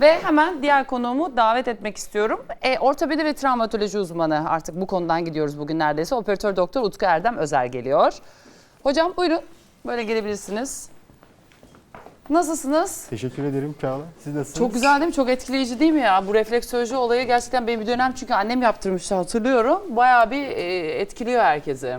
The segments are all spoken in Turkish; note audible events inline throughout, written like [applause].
Ve hemen diğer konuğumu davet etmek istiyorum. E, ortopedi ve travmatoloji uzmanı artık bu konudan gidiyoruz bugün neredeyse. Operatör doktor Utku Erdem Özer geliyor. Hocam buyurun böyle gelebilirsiniz. Nasılsınız? Teşekkür ederim Çağla. Siz nasılsınız? Çok güzel değil mi? Çok etkileyici değil mi ya? Bu refleksoloji olayı gerçekten benim bir dönem çünkü annem yaptırmıştı hatırlıyorum. Bayağı bir e, etkiliyor herkesi.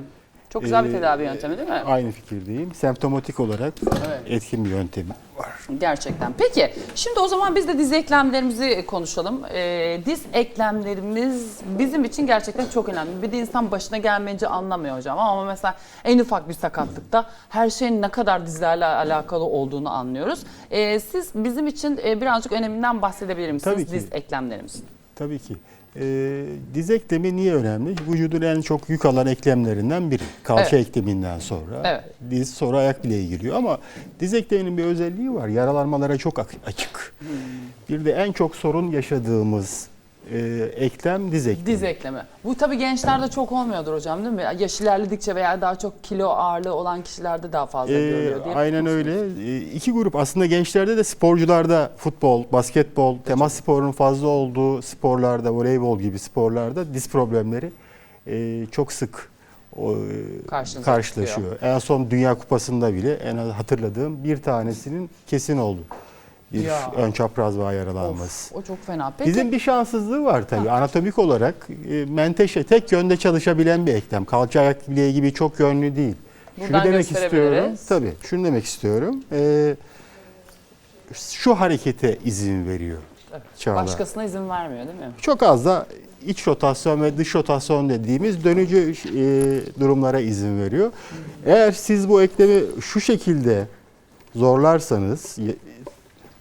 Çok güzel bir Ee, tedavi yöntemi değil mi? Aynı fikirdeyim. Semptomatik olarak Evet. etkin bir yöntemi var. Gerçekten. Peki şimdi o zaman biz de diz eklemlerimizi konuşalım. Ee, diz eklemlerimiz bizim için gerçekten çok önemli. Bir de insan başına gelmeyince anlamıyor hocam ama mesela en ufak bir sakatlıkta her şeyin ne kadar dizlerle alakalı olduğunu anlıyoruz. Ee, siz bizim için e, birazcık öneminden bahsedebilir misiniz Tabii ki. diz eklemlerimizin? Tabii ki. Ee, diz eklemi niye önemli? Vücudun en çok yük alan eklemlerinden biri. Kalça Evet. ekleminden sonra. Evet. Diz sonra ayak bileğe giriyor ama diz ekleminin bir özelliği var. Yaralanmalara çok açık. Hmm. Bir de en çok sorun yaşadığımız e, eklem diz eklemi. Diz eklemi. Bu tabii gençlerde çok olmuyordur hocam değil mi? Yaş ilerledikçe veya daha çok kilo ağırlığı olan kişilerde daha fazla Ee, görülüyor diye. aynen öyle. Ee, iki grup aslında gençlerde de sporcularda futbol, basketbol, temas sporunun fazla olduğu sporlarda, voleybol gibi sporlarda diz problemleri e, çok sık o, e, Karşınıza karşılaşıyor. En son Dünya Kupası'nda bile en az hatırladığım bir tanesinin kesin oldu. Bir Ya. ön çapraz bağ yaralanması. Of, o çok fena. Peki Dizin bir şanssızlığı var tabii. Anatomik olarak e, menteşe tek yönde çalışabilen bir eklem. Kalça ayak bileği gibi çok yönlü değil. Buradan şunu demek istiyorum. Tabii şunu demek istiyorum. E, şu harekete izin veriyor. Evet. Çağla. başkasına izin vermiyor değil mi? Çok az da iç rotasyon ve dış rotasyon dediğimiz dönücü e, durumlara izin veriyor. Eğer siz bu eklemi şu şekilde zorlarsanız,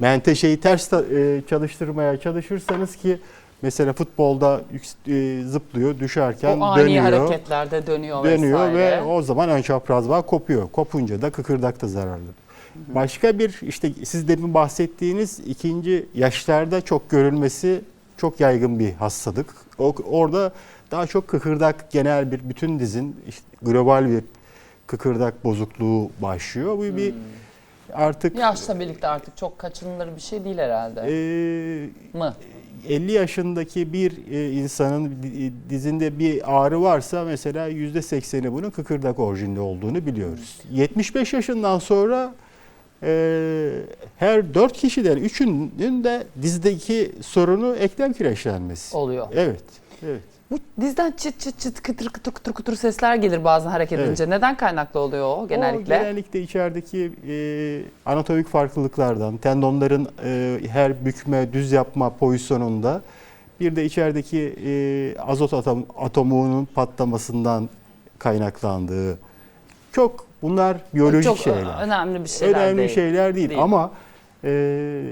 menteşeyi ters e, çalıştırmaya çalışırsanız ki mesela futbolda e, zıplıyor, düşerken o ani dönüyor. hareketlerde dönüyor, Dönüyor ve vesaire. o zaman ön çapraz bağ kopuyor. Kopunca da kıkırdak da zararlı. Başka bir işte siz demin bahsettiğiniz ikinci yaşlarda çok görülmesi çok yaygın bir hastalık. O, orada daha çok kıkırdak genel bir bütün dizin işte global bir kıkırdak bozukluğu başlıyor. Bu bir artık Yaşla birlikte artık çok kaçınılır bir şey değil herhalde. e, mı? 50 yaşındaki bir e, insanın di- dizinde bir ağrı varsa mesela %80'i bunun kıkırdak orijinli olduğunu biliyoruz. 75 yaşından sonra e, her 4 kişiden 3'ünün de dizdeki sorunu eklem kireçlenmesi. Oluyor. Evet. Evet. Bu dizden çıt çıt çıt kıtır kıtır kıtır kıtır sesler gelir bazen hareket Evet. edince. Neden kaynaklı oluyor o genellikle? O genellikle içerideki e, anatomik farklılıklardan, tendonların e, her bükme, düz yapma pozisyonunda bir de içerideki e, azot atom, atomunun patlamasından kaynaklandığı çok bunlar biyolojik çok şeyler. önemli bir şeyler Önemli değil. şeyler değil, Değil. ama e,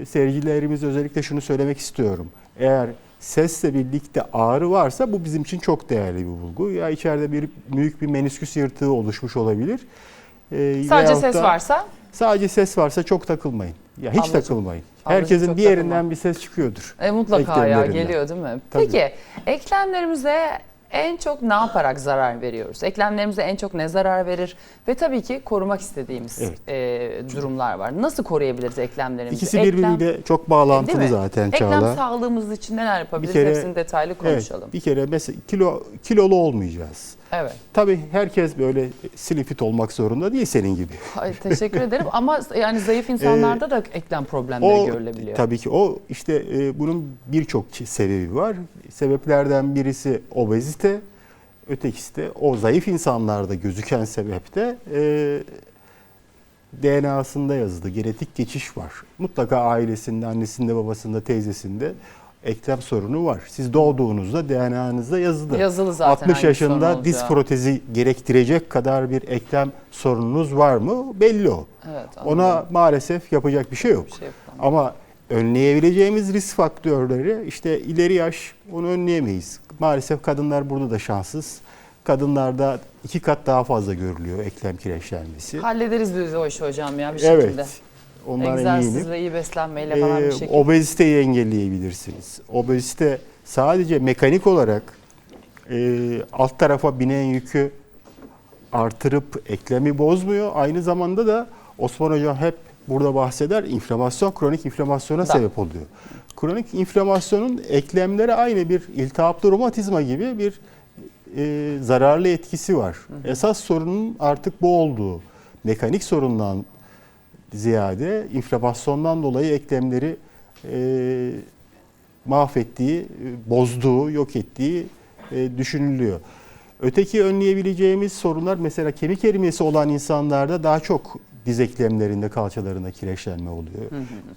seyircilerimiz özellikle şunu söylemek istiyorum. Eğer sesle birlikte ağrı varsa bu bizim için çok değerli bir bulgu. Ya içeride bir büyük bir menisküs yırtığı oluşmuş olabilir. E, Sadece ses da varsa Sadece ses varsa çok takılmayın. Ya hiç Ablacığım, takılmayın. ablacığım Herkesin bir yerinden takılma. bir ses çıkıyordur. e, mutlaka ya geliyor değil mi? Tabii. Peki eklemlerimize en çok ne yaparak zarar veriyoruz? Eklemlerimize en çok ne zarar verir? Ve tabii ki korumak istediğimiz Evet. e, durumlar var. Nasıl koruyabiliriz eklemlerimizi? İkisi Eklem- birbiriyle çok bağlantılı mi? zaten Eklem Çağla. sağlığımız için neler yapabiliriz? kere- Hepsini detaylı konuşalım. Evet, bir kere mesela kilo kilolu olmayacağız. Evet. Tabii herkes böyle slim fit olmak zorunda değil senin gibi. Ay, teşekkür ederim ama yani zayıf [laughs] insanlarda da eklem problemleri Ee, O görülebiliyor. tabii ki o işte e, bunun birçok sebebi var. Sebeplerden birisi obezite, ötekisi de o zayıf insanlarda gözüken sebep de e, DNA'sında yazılı genetik geçiş var. Mutlaka ailesinde, annesinde, babasında, teyzesinde eklem sorunu var. Siz doğduğunuzda DNA'nızda yazılı. Yazılı zaten 60 hangi yaşında diz protezi gerektirecek kadar bir eklem sorununuz var mı? Belli o. Evet, Ona maalesef yapacak bir şey yok. Bir şey. Ama önleyebileceğimiz risk faktörleri işte ileri yaş onu önleyemeyiz. Maalesef kadınlar burada da şanssız. Kadınlarda iki kat daha fazla görülüyor eklem kireçlenmesi. Hallederiz biz o işi hocam ya bir şekilde. Evet. Ondan eminim. Egzersizle iyi beslenmeyle falan Ee, bir şekilde. obeziteyi engelleyebilirsiniz. Obezite sadece mekanik olarak e, alt tarafa binen yükü artırıp eklemi bozmuyor. Aynı zamanda da Osman Hocam hep burada bahseder. İnflamasyon kronik inflamasyona Da. sebep oluyor. Kronik inflamasyonun eklemlere aynı bir iltihaplı romatizma gibi bir e, zararlı etkisi var. Esas sorunun artık bu olduğu. Mekanik sorundan ziyade inflamasyondan dolayı eklemleri e, mahvettiği, e, bozduğu, yok ettiği e, düşünülüyor. Öteki önleyebileceğimiz sorunlar mesela kemik erimesi olan insanlarda daha çok diz eklemlerinde, kalçalarında kireçlenme oluyor.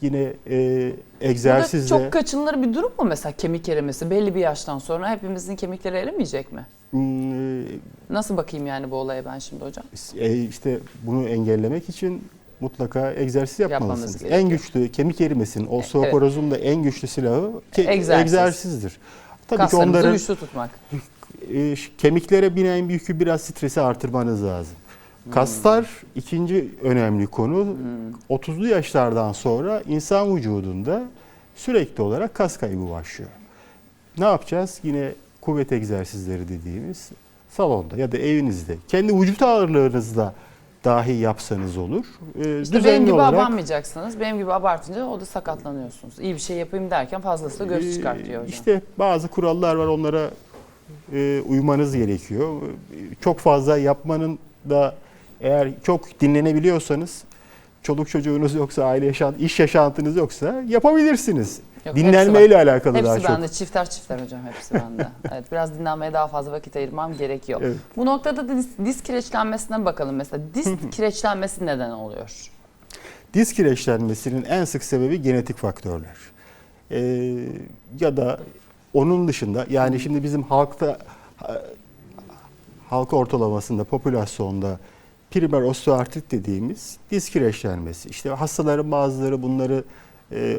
Yine e, Bu da egzersizle... çok kaçınılır bir durum mu mesela kemik erimesi? Belli bir yaştan sonra hepimizin kemikleri erimeyecek mi? Hmm, e, Nasıl bakayım yani bu olaya ben şimdi hocam? e, işte bunu engellemek için mutlaka egzersiz yapmalısınız. En güçlü kemik erimesinin, osteoporozun da en güçlü silahı ke- Egzersiz. egzersizdir. Tabii ki Kaslarımızı onların güçlü tutmak. [laughs] e, kemiklere binen yükü biraz stresi artırmanız lazım. Kaslar ikinci önemli konu. 30'lu yaşlardan sonra insan vücudunda sürekli olarak kas kaybı başlıyor. Ne yapacağız? Yine kuvvet egzersizleri dediğimiz salonda ya da evinizde kendi vücut ağırlığınızla dahi yapsanız olur. E, İşte benim gibi olarak abanmayacaksınız. Benim gibi abartınca o da sakatlanıyorsunuz. İyi bir şey yapayım derken fazlasıyla göz Ee, çıkartıyor hocam. İşte bazı kurallar var onlara e, uymanız gerekiyor. Çok fazla yapmanın da eğer çok dinlenebiliyorsanız çoluk çocuğunuz yoksa aile yaşant iş yaşantınız yoksa yapabilirsiniz. Yok, Dinlenmeyle hepsi alakalı daha Hepsi çok. bende çifter çifter hocam hepsi bende. [laughs] Evet biraz dinlenmeye daha fazla vakit ayırmam gerekiyor. Evet. Bu noktada da diz, diz kireçlenmesine bakalım mesela. Diz kireçlenmesi neden oluyor? Diz kireçlenmesinin en sık sebebi genetik faktörler. Ee, ya da onun dışında yani şimdi bizim halkta ha- halka ortalamasında popülasyonda primer osteoartrit dediğimiz diz kireçlenmesi. İşte hastaların bazıları bunları e,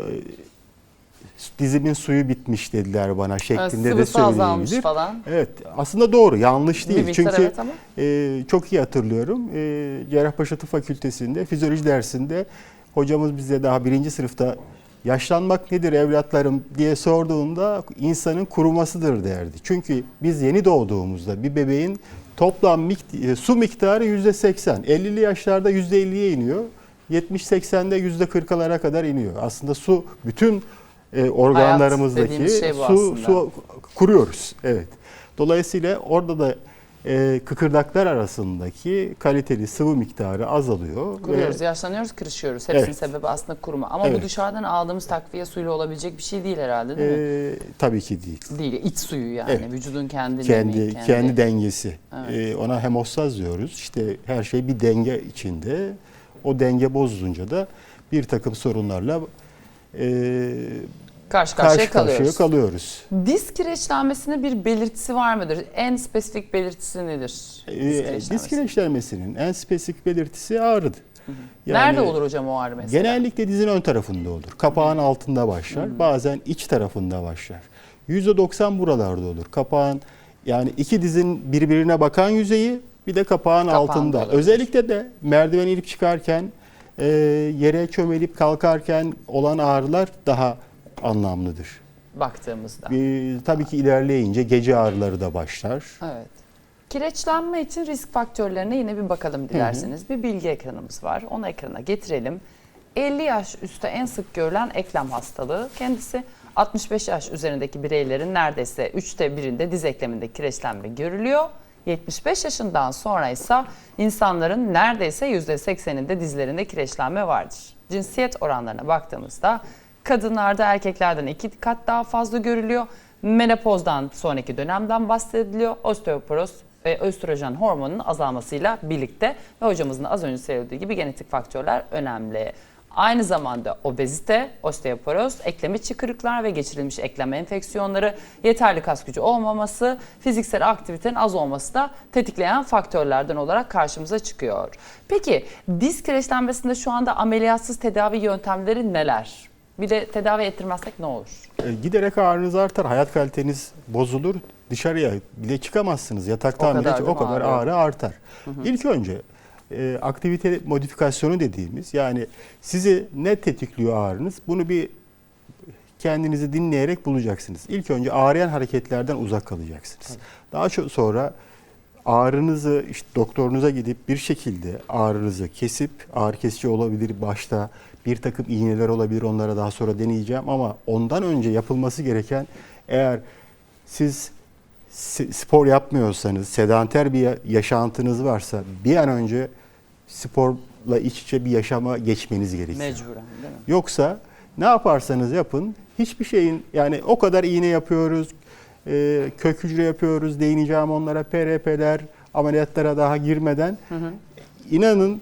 dizimin suyu bitmiş dediler bana şeklinde de Sıvısı azalmış söyleyebilir. falan. Evet aslında doğru yanlış değil. Bir Çünkü evet ama. ee, çok iyi hatırlıyorum. Ee, Cerrahpaşa Tıp Fakültesi'nde fizyoloji dersinde hocamız bize daha birinci sınıfta yaşlanmak nedir evlatlarım diye sorduğunda insanın kurumasıdır derdi. Çünkü biz yeni doğduğumuzda bir bebeğin toplam e, su miktarı yüzde 80. 50'li yaşlarda yüzde 50'ye iniyor. 70-80'de yüzde 40'lara kadar iniyor. Aslında su bütün e, organlarımızdaki şey bu su, aslında. su kuruyoruz. Evet. Dolayısıyla orada da e, kıkırdaklar arasındaki kaliteli sıvı miktarı azalıyor. Kuruyoruz, Ve, yaşlanıyoruz, kırışıyoruz. Hepsinin Evet. sebebi aslında kuruma. Ama bu Evet. dışarıdan aldığımız takviye suyla olabilecek bir şey değil herhalde değil mi? e, tabii ki değil. Değil, iç suyu yani. Evet. Vücudun kendi, Kendi nemi, kendi, dengesi. Evet. E, ona hemostaz diyoruz. İşte her şey bir denge içinde. O denge bozulunca da bir takım sorunlarla karşı karşıya karşı karşıya kalıyoruz. kalıyoruz. Diz kireçlenmesinin bir belirtisi var mıdır? En spesifik belirtisi nedir? Diz kireçlenmesi. diz kireçlenmesinin en spesifik belirtisi ağrıdır. Nerede olur hocam o ağrı mesela? Genellikle dizin ön tarafında olur. Kapağın altında başlar. Bazen iç tarafında başlar. %90 buralarda olur. Kapağın yani iki dizin birbirine bakan yüzeyi bir de kapağın Kapağında altında. olabilir. Özellikle de merdiven inip çıkarken e, yere çömelip kalkarken olan ağrılar daha anlamlıdır. Baktığımızda. E, tabii ki ilerleyince gece ağrıları da başlar. Evet. Kireçlenme için risk faktörlerine yine bir bakalım dilerseniz. Bir bilgi ekranımız var. Onu ekrana getirelim. 50 yaş üstü en sık görülen eklem hastalığı. Kendisi 65 yaş üzerindeki bireylerin neredeyse 3'te birinde diz ekleminde kireçlenme görülüyor. 75 yaşından sonra ise insanların neredeyse %80'inde dizlerinde kireçlenme vardır. Cinsiyet oranlarına baktığımızda kadınlarda erkeklerden iki kat daha fazla görülüyor. Menopozdan sonraki dönemden bahsediliyor. Osteoporoz ve östrojen hormonunun azalmasıyla birlikte ve hocamızın az önce söylediği gibi genetik faktörler önemli. Aynı zamanda obezite, osteoporoz, eklem içi kırıklar ve geçirilmiş eklem enfeksiyonları, yeterli kas gücü olmaması, fiziksel aktivitenin az olması da tetikleyen faktörlerden olarak karşımıza çıkıyor. Peki diz kireçlenmesinde şu anda ameliyatsız tedavi yöntemleri neler? Bir de tedavi ettirmezsek ne olur? E, Giderek ağrınız artar, hayat kaliteniz bozulur. Dışarıya bile çıkamazsınız. Yataktan O bile o kadar ağrı? ağrı artar. İlk önce e, aktivite modifikasyonu dediğimiz yani sizi ne tetikliyor ağrınız bunu bir kendinizi dinleyerek bulacaksınız. İlk önce ağrıyan hareketlerden uzak kalacaksınız. Daha çok sonra ağrınızı işte doktorunuza gidip bir şekilde ağrınızı kesip ağrı kesici olabilir başta bir takım iğneler olabilir onlara daha sonra deneyeceğim ama ondan önce yapılması gereken eğer siz spor yapmıyorsanız sedanter bir ya- yaşantınız varsa bir an önce sporla iç içe bir yaşama geçmeniz gerekiyor. Mecburen değil mi? Yoksa ne yaparsanız yapın hiçbir şeyin yani o kadar iğne yapıyoruz, e, kök hücre yapıyoruz, değineceğim onlara PRP'ler, ameliyatlara daha girmeden. inanın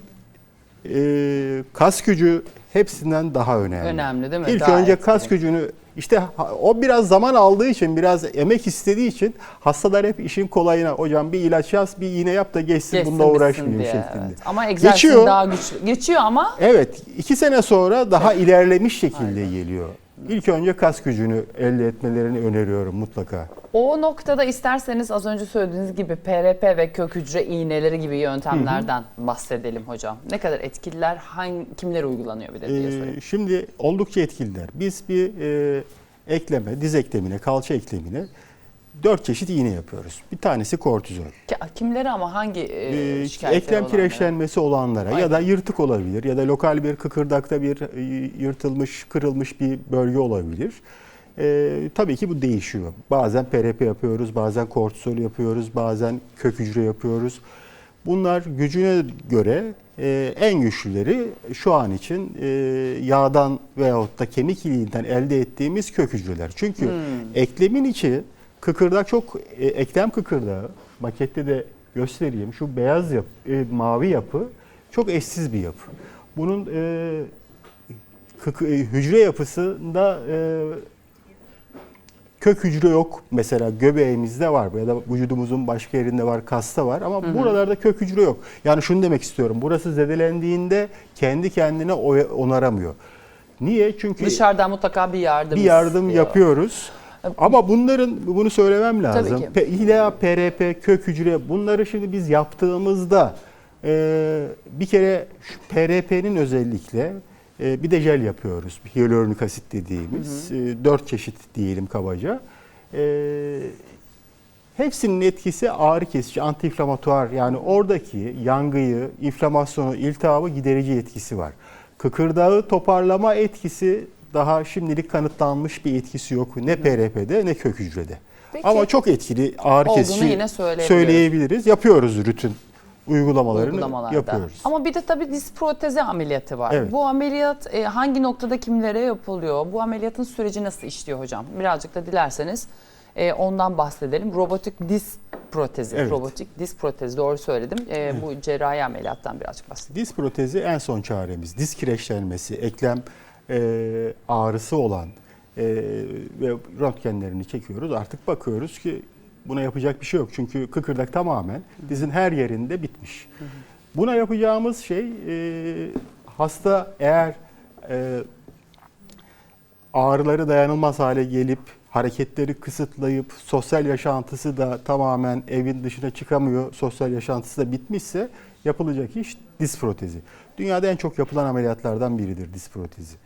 e, kas gücü hepsinden daha önemli. Önemli değil mi? İlk Daha önce etkili. kas gücünü işte o biraz zaman aldığı için, biraz emek istediği için hastalar hep işin kolayına hocam bir ilaç yaz, bir iğne yap da geçsin, Geçsin bununla uğraşmayayım diye, şeklinde. evet. Ama egzersiz Geçiyor. daha güçlü. Geçiyor ama Evet, iki sene sonra daha ilerlemiş şekilde geliyor. İlk önce kas gücünü elde etmelerini öneriyorum mutlaka. o noktada isterseniz az önce söylediğiniz gibi PRP ve kök hücre iğneleri gibi yöntemlerden bahsedelim hocam. Ne kadar etkililer, hangi kimlere uygulanıyor bir de diye Ee, sorayım. şimdi oldukça etkililer. Biz bir e, ekleme, diz eklemine, kalça eklemine dört çeşit iğne yapıyoruz. Bir tanesi kortizol. Ki- Kimlere ama hangi e, Ee, şikayetleri eklem olanlara? kireçlenmesi olanlara ya da yırtık olabilir ya da lokal bir kıkırdakta bir e, yırtılmış, kırılmış bir bölge olabilir. Ee, tabii ki bu değişiyor. Bazen PRP yapıyoruz, bazen kortizol yapıyoruz, bazen kök hücre yapıyoruz. Bunlar gücüne göre e, en güçlüleri şu an için e, yağdan veyahut da kemik iliğinden elde ettiğimiz kök hücreler. Çünkü Hmm. eklemin içi kıkırdak çok e, eklem kıkırdağı makette de göstereyim. Şu beyaz yap, e, mavi yapı çok eşsiz bir yapı. Bunun e, kıkı- e, hücre yapısında e, kök hücre yok. Mesela göbeğimizde var ya da vücudumuzun başka yerinde var, kasta var ama buralarda kök hücre yok. Yani şunu demek istiyorum. Burası zedelendiğinde kendi kendine onaramıyor. Niye? Çünkü Dışarıdan mutlaka bir yardım bir yardım istiyor. yapıyoruz. Ama bunların bunu söylemem lazım. ki. İlla PRP, kök hücre bunları şimdi biz yaptığımızda e, bir kere şu PRP'nin özellikle e, bir de jel yapıyoruz. Hyaluronik asit dediğimiz. E, dört çeşit diyelim kabaca. E, Hepsinin etkisi ağrı kesici, antiinflamatuar yani oradaki yangıyı, inflamasyonu, iltihabı giderici etkisi var. Kıkırdağı toparlama etkisi daha şimdilik kanıtlanmış bir etkisi yok. Ne PRP'de ne kök hücrede. Peki. Ama çok etkili Olduğunu kesici söyleyebiliriz. Yapıyoruz rutin uygulamalarını yapıyoruz. Ama bir de tabii diz protezi ameliyatı var. Evet. Bu ameliyat e, hangi noktada kimlere yapılıyor? Bu ameliyatın süreci nasıl işliyor hocam? Birazcık da dilerseniz e, ondan bahsedelim. Robotik diz protezi. Evet. Robotik diz protezi doğru söyledim. E, Bu cerrahi ameliyattan birazcık bahsedelim. Diz protezi en son çaremiz. Diz kireçlenmesi, eklem e, ağrısı olan e, ve röntgenlerini çekiyoruz. Artık bakıyoruz ki buna yapacak bir şey yok. Çünkü kıkırdak tamamen dizin her yerinde bitmiş. Buna yapacağımız şey e, hasta eğer e, ağrıları dayanılmaz hale gelip hareketleri kısıtlayıp sosyal yaşantısı da tamamen evin dışına çıkamıyor, sosyal yaşantısı da bitmişse yapılacak iş diz protezi. Dünyada en çok yapılan ameliyatlardan biridir diz protezi.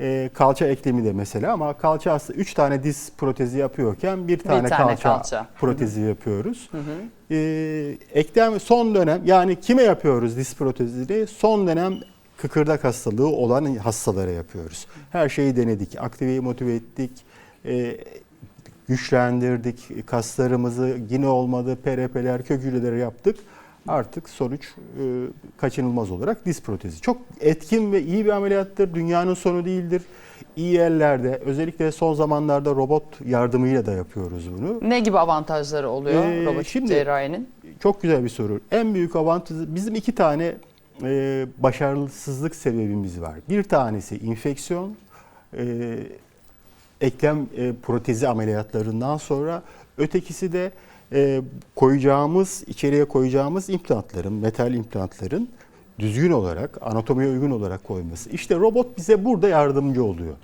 Ee, kalça eklemi de mesela ama kalça hasta 3 tane diz protezi yapıyorken bir tane, tane kalça, kalça. protezi yapıyoruz. Ee, eklem son dönem yani kime yapıyoruz diz protezini? Son dönem kıkırdak hastalığı olan hastalara yapıyoruz. Her şeyi denedik, aktiveyi motive ettik, e, güçlendirdik kaslarımızı, yine olmadı PRP'ler, kök hücreleri yaptık. Artık sonuç e, kaçınılmaz olarak diz protezi. Çok etkin ve iyi bir ameliyattır. Dünyanın sonu değildir. İyi yerlerde özellikle son zamanlarda robot yardımıyla da yapıyoruz bunu. Ne gibi avantajları oluyor Ee, robotik şimdi- cerrahinin? Çok güzel bir soru. En büyük avantajı bizim iki tane e, başarısızlık sebebimiz var. Bir tanesi infeksiyon, e, eklem e, protezi ameliyatlarından sonra. Ötekisi de e, koyacağımız, içeriye koyacağımız implantların, metal implantların düzgün olarak, anatomiye uygun olarak koyması. İşte robot bize burada yardımcı oluyor.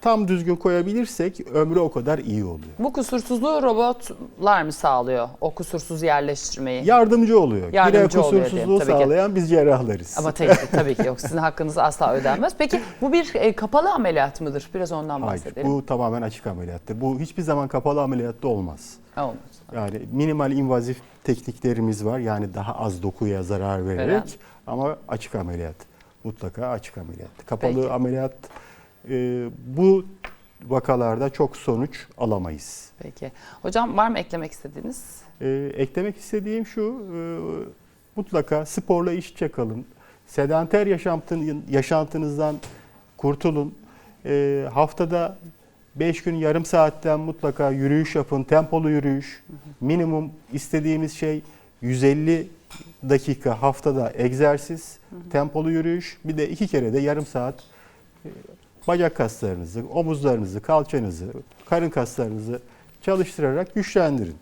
Tam düzgün koyabilirsek ömrü o kadar iyi oluyor. Bu kusursuzluğu robotlar mı sağlıyor? O kusursuz yerleştirmeyi. Yardımcı oluyor. Yardımcı Yine oluyor kusursuzluğu diyeyim, tabii ki. sağlayan biz cerrahlarız. Ama tabii, tabii ki yok. Sizin hakkınız asla ödenmez. Peki bu bir e, kapalı ameliyat mıdır? Biraz ondan Hayır, bahsedelim. bu tamamen açık ameliyattır. Bu hiçbir zaman kapalı ameliyatta olmaz. Olmaz. Yani minimal invazif tekniklerimiz var. Yani daha az dokuya zarar vererek Veren. ama açık ameliyat. Mutlaka açık ameliyat. Kapalı Peki. ameliyat bu vakalarda çok sonuç alamayız. Peki. Hocam var mı eklemek istediğiniz? E, eklemek istediğim şu, e, mutlaka sporla iş içe kalın. Sedanter yaşantın, yaşantınızdan kurtulun. E, haftada 5 gün yarım saatten mutlaka yürüyüş yapın, tempolu yürüyüş. Minimum istediğimiz şey 150 dakika haftada egzersiz, tempolu yürüyüş. Bir de iki kere de yarım saat e, bacak kaslarınızı, omuzlarınızı, kalçanızı, karın kaslarınızı çalıştırarak güçlendirin.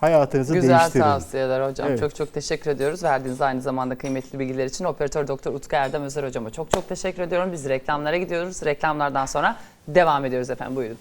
Hayatınızı Güzel değiştirin. tavsiyeler hocam. Evet. Çok çok teşekkür ediyoruz. Verdiğiniz aynı zamanda kıymetli bilgiler için operatör doktor Utku Erdem Özer hocama çok çok teşekkür ediyorum. Biz reklamlara gidiyoruz. Reklamlardan sonra devam ediyoruz efendim. Buyurun.